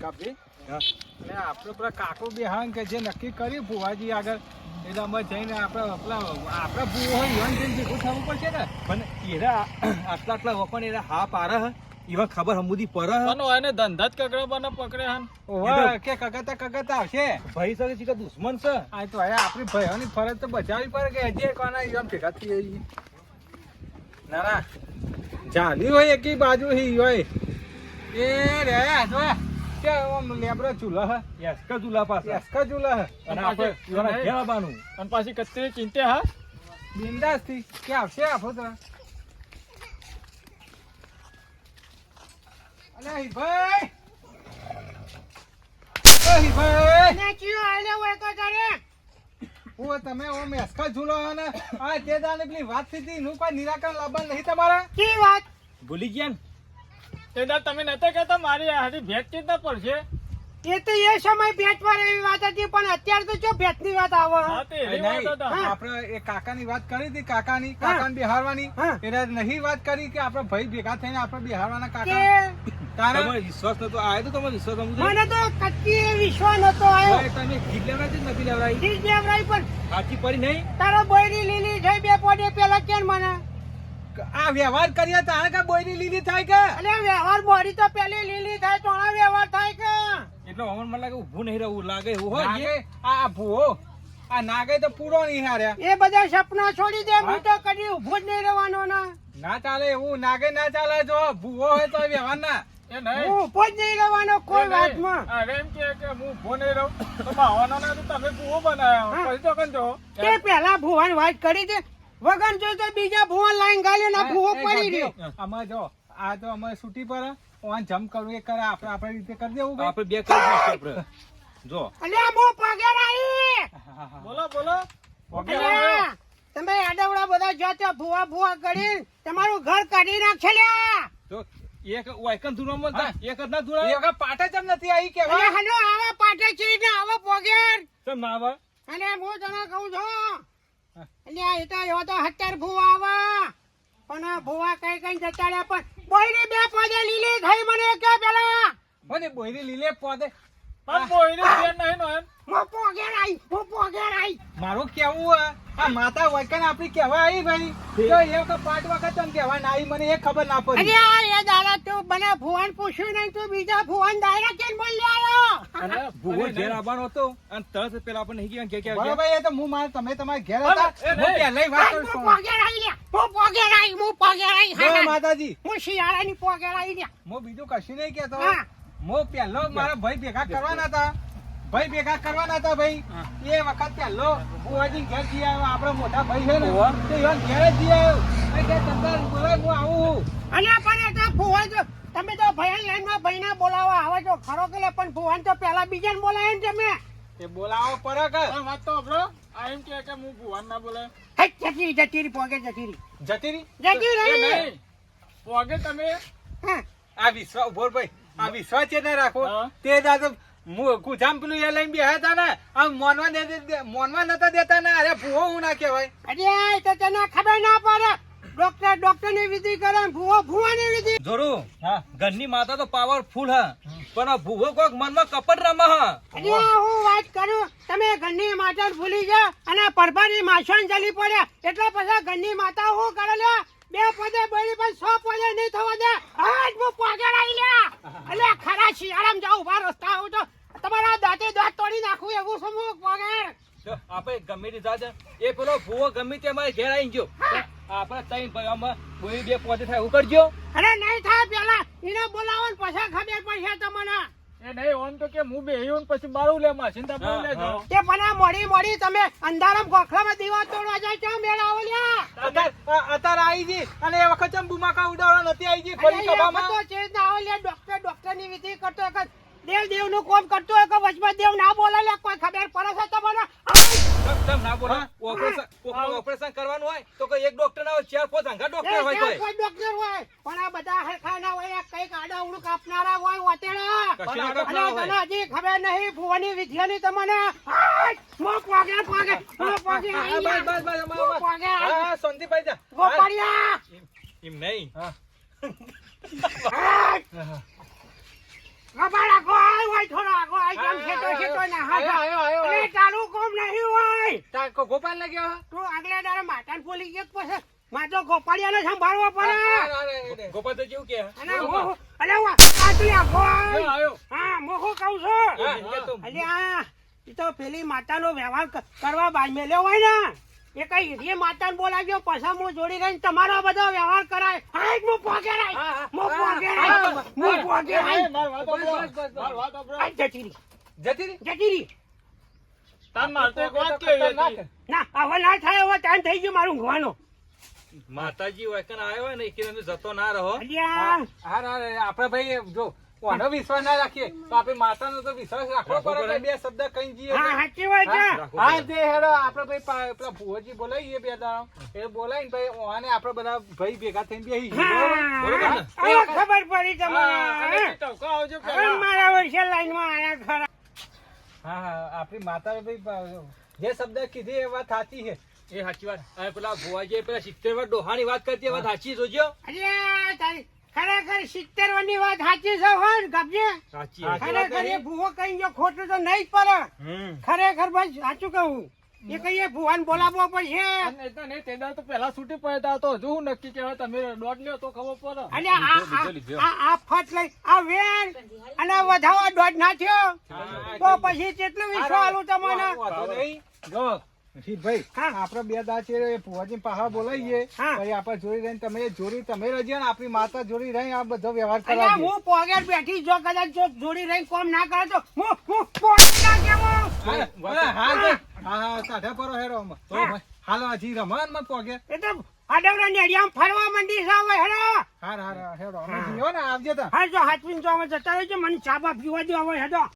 કાપી હા. અને આપણે પેલા કાકો બેહાન કે જે નક્કી કર્યું ભુવાજી આગળ એટલે અમે જઈને આપણે પેલા આપણે ભૂવો હોય ઈવન જઈને ભેગું થવું પડશે ને. પણ એરા આટલા આટલા વખત એરા હા પાર હે. એવા ખબર હમુદી પર પણ એને ધંધા જ કગડાબાના પકડે હન. ઓવા કે કગતા કગતા આવશે. ભાઈ સાથે કે દુશ્મન છે. આ તો હવે આપણી ભાઈઓની ફરજ તો બચાવવી પડે કે હજી કોના એમ ભેગા થઈ જઈએ ના ના ચાલી હોય એકી બાજુ હી હોય એ રે જો. કે ઓમ લેબરો ચૂલો હે? યસકા ઝુલા પાસે એસકા ચૂલો હે? અને આપણે એવાના ઘેર અને પાછી કત્રી ચિંતે હા? બિંદાસથી કે આવશે આપો તો અલે હી ભાઈ ઓ હી ભાઈ ઓ તમે ઓ મેસકા ઝૂલો હે ને? આ પેલી વાત થઈ નું કોઈ નિરાકરણ લાવવાનું નહીં તમારા? ભૂલી ગયા ને? તે તમે નતા કહેતા મારી હારી ભેટ ચિંતા પડશે? એ તો એ સમય ભેટવા એવી વાત હતી પણ અત્યારે તો જો વાત આવે? એવી નહીં, વાત હતા. આપણે એ કાકાની વાત કરી હતી કાકાની કાકાને બિહારવાની. એને નહીં વાત કરી કે આપણે ભાઈ ભેગા થઈને આપણે બિહારવાના કાકા. તારા વિશ્વાસ નતો આયો તો તમારે વિશ્વાસ મને તો કચ્છી એ વિશ્વાસ નતો ભાઈ, તમે જીત લેવડાવી જ નથી પણ સાચી પડી નહીં? તારા બોયરી લીલી થઈ બે પોડે પેલા કેમ મને? આ વ્યવહાર કરીએ તારે કે બોયરી લીલી થાય કે? અલે વ્યવહાર બોરી તો પેલી લીલી થાય તોણા વ્યવહાર થાય કે? એટલે હમણાં મને લાગે ઊભું નહીં રહેવું લાગે એવું હોય નાગે આ આ ભૂવો આ નાગે તો પૂરો નહીં હાર્યા. એ બધા સપના છોડી દે હું? તો કદી ઊભો જ નહીં રહેવાનો ના. ના ચાલે એવું નાગે ના ચાલે જો ભૂવો હોય તો વ્યવહાર ના. એ નહીં. હું જ નહીં રહેવાનો કોઈ વાતમાં. અરે એમ કે કે હું ઊભો નહીં રહું તો ના તો તમે કૂવો બનાવ્યો. પછી તો કન જો તે પેલા ભુવન વાત કરી દે વગન જો તો બીજા ભુવન લાઈન ગાલ્યો ના ભૂવો પડી રહ્યો. આમાં જો આ તો અમે છૂટી પર ઓન જમ કરું એ કરે આપણે આપણી રીતે કરી દેવું ભાઈ. આપણે બે કરી દઈશું આપણે. જો. અલ્યા મો પગે રાઈ બોલો બોલો. તમે આડવડા બધા જો ત્યાં ભૂવા ભૂવા કરી તમારું ઘર કાઢી નાખે લ્યા. જો એક વાયકન ધૂળવામાં હા. એક જ ના એ એક પાટે જ નથી આવી કે હલો આવા પાટે ચીને આવા પોગેર. તમ ના આવા? અને હું તને કહું છું અલ્યા, એ તો એવો તો હત્યાર ભુવા પણ ભુવા કઈ કઈ જતા રહ્યા પણ. બોયની બે પોદે લીલી થઈ મને કે પેલા? મને બોયરી લીલે પોદે. પણ કોઈને ધ્યાન નહીં નો એમ. હું પોગેર આઈ હું પોગેર આઈ. મારું કેવું આ માતા વૈકન આપણી કેવા આવી ભાઈ. તો એ વખત પાટ વખત તમ કેવા ના આવી મને એ ખબર ના અરે આ દાડા તું મને ભુવન પૂછ્યું નહીં તું બીજા ભુવન દાડા કેમ બોલી આવ્યો અને ભૂવો ઘેર આવવાનો હતો અને તરત પેલા આપણને નહીં ગયા કે બરોબર એ તો હું માર તમે તમારા ઘેર હતા. હું. વાત કરું છું. પોગેર આવી હું પોગેર આઈ હું પોગેર હા. માતાજી. હું શિયાળાની પોગેર આવી હું બીજું કશું નહીં કેતો હા. હું પહેલો મારા ભાઈ ભેગા કરવાના હતા. ભાઈ ભેગા કરવાના હતા ભાઈ. એ વખત પહેલો બુવાજી ઘેર જઈ આવ્યો. આપણો મોટા ભાઈ છે ને. તો ઈવન ઘેર જ જઈ આવ્યો. અને કે ચંદા બોલાય હું આવું અને પણ એ તો ભુવન તો તમે તો ભયન લાઈનમાં ભાઈને બોલાવવા આવે છો ખરો કે પણ ભુવન તો પેલા બીજાને બોલાય ને તમે. એ બોલાવો પડે કે વાત તો આપણો આ એમ કે કે હું ભુવાન ના બોલાય. હે, જતીરી જતીરી જતી રહી. જતી રહી જતી એ નહીં. પોગે તમે. હા. આ વિશ્વા ઊભો ભાઈ આ વિશ્વાસ છે ને રાખો. તે દાદા ગુજામ પેલું એ લઈને બેહ્યા હતા ને આમ મોનવા દે દે- મોનવા નતા દેતા ને અરે ભૂવો હું ના કહેવાય. અરે તો તને ખબર ના પડે. ડોક્ટર ડોક્ટરની વિધિ કરે ભૂવો ભૂવા ની વિધિ. જોરું હા. ઘરની માતા તો પાવરફુલ હા પણ આ ભૂવો કોક મનમાં કપટ રમે હા. અરે હું વાત કરું તમે ઘરની માતા ભૂલી ગયા અને પરભાની માછણ ચાલી પડ્યા એટલે પછી ઘરની માતા હું કરે લે બે પદે બોલી પણ સો પદે નહીં થવા દે. હું પોગેર આવી લ્યા અલે ખરા શિયાળામાં જાઉં ઊભા રસ્તા આવું તો તમારા દાંતે દાંત તોડી નાખું એવું સમૂહ પોગેર જો આપણે ગમે તે જાત એ પેલો ભૂવો ગમે તે અમારે ઘેર આવી ગયો. આપણે તઈ ભાઈઓમાં બોલી બે પોતે થાય એવું કરજો. અરે નહીં થાય પેલા. એને બોલાવો ને પછી ખબર પડશે તમને. એ નહીં ઓમ તો કે હું બેહ્યું ને પછી લે માં ચિંતા પર લેજો હા. તે પણ મોડી મોડી તમે અંધારામ ગોખલામાં દીવા તોડવા જાય છો મેળ આવો લ્યા અત્યારે આવી જી અને એ વખત ચમ બુમાકા ઉડાવવા નથી આવી ના ડોક્ટર ડોક્ટર ની વિધિ કરતો એક દેવ દેવનું કોમ કરતો એક કે વચમાં દેવ ના બોલે લે કોઈ ખબર પડે છે તમને? તમ- ના બોલો. ઓપરેશન ઓપરેશન કરવાનું હોય તો કોઈ એક ડોક્ટર ના હોય ચાર પાંચ અંગા ડોક્ટર હોય કોઈ કોઈ ડોક્ટર હોય. પણ આ બધા હરખા ના હોય કંઈક આડા ઉડું કાપનારા હોય ઓતેડા અને. તને હજી ખબર નહીં ભુવાની વિધિઓની તમને! મો પોગે પોગે મો પોગે. બસ, બસ, બસ, મો પોગે હા, સંદીપભાઈ જા. ગોપાળિયા. એમ નહીં. હા. અમારા કો આય ગોપાળિયાને સંભાળવો પડે. ગોપાલ આ હા મોહો કહું છું? અલે આ તો પેલી માતાનો વ્યવહાર કરવા બાજમે મેલ્યો હોય ને. એ કઈ હિરિયે માતાને બોલાવજો પૈસા હું જોડી રહીને તમારો બધો વ્યવહાર કરાય હાય મો પોગે રાય મો હા. હું હા, રાય મો પોગે રાય. આ જતી રહી જતી રહી? જતી રહી તાર માર તો એક વાત. હતી. ના હવે ના થાય હવે ટાઈમ થઈ ગયો મારું ઘવાનો માતાજી વૈકન આવ્યો હોય ને કે જતો ના રહો અલ્યા હા, હા, હા, આપણે ભાઈ જો કોનો વિશ્વાસ ના રાખીએ? તો આપણે માતાનો તો વિશ્વાસ રાખવો પડે. બે શબ્દ કઈ જઈએ હા સાચી વાત છે. હા. તે હેડો આપણે ભાઈ પેલા ભુવજી બોલાવીએ બે દાણો એ બોલાવીને ભાઈ ઓને આપણે બધા ભાઈ ભેગા થઈને બેસી બરોબર? ખબર પડી તમારે તમને આવજો મારા વર્ષે લાઈનમાં આયા ખરા. હા હા આપણી માતા ભાઈ જે શબ્દ કીધી એ વાત સાચી છે. એ સાચી વાત. અને પેલા ભુવાજી પેલા સિત્તેર વાર ડોહાની વાત કરતી એ વાત સાચી જોજો. અલ્યા તારી ખરેખર સિત્તેરની વાત સાચી છે હો ગપજે ખરેખર એ ભૂવો કઈ ગયો ખોટું તો નહીં પડે. ખરેખર ભાઈ સાચું કહું. એ કહીએ ભુવાને બોલાવવો પડશે. તો તે દાડે તો પેલા છૂટી પડતા તો હજુ હું નક્કી કહેવાય તમે દોઢ લ્યો તો ખબર પડે. અને આ આ- ફટ લઈ આ વેર અને વધાવા દોઢ નાખ્યો. તો પછી કેટલું વિશ્વાસ આલું તમને જો રશીદભાઈ, આપડે બે દા છે એ ભુવાજી પાહા બોલાવીએ. હા. પછી આપણે જોડી રહીને તમે જોડી તમે રહીએ ને આપણી માતા જોડી રહી આ બધો વ્યવહાર અલ્યા હું પોગેટ બેઠી જો કદાચ જો જોડી રહી કોમ ના કરે તો હું હું પોગી ના હું હા, હા, સાઢા પરો હેરો આમાં. તો હા. ભાઈ, હાલો હજી રમાનમાં પોગે એટલે તો આડવડા નેડિયામાં ફરવા મંડી છે હવે હેડો હાર હાર હેરો. અમે જીવો ને આવજે તો. હા જો હાથવીન જો અમે જતા રહેજો મને ચા બા પીવા દો હવે હેડો.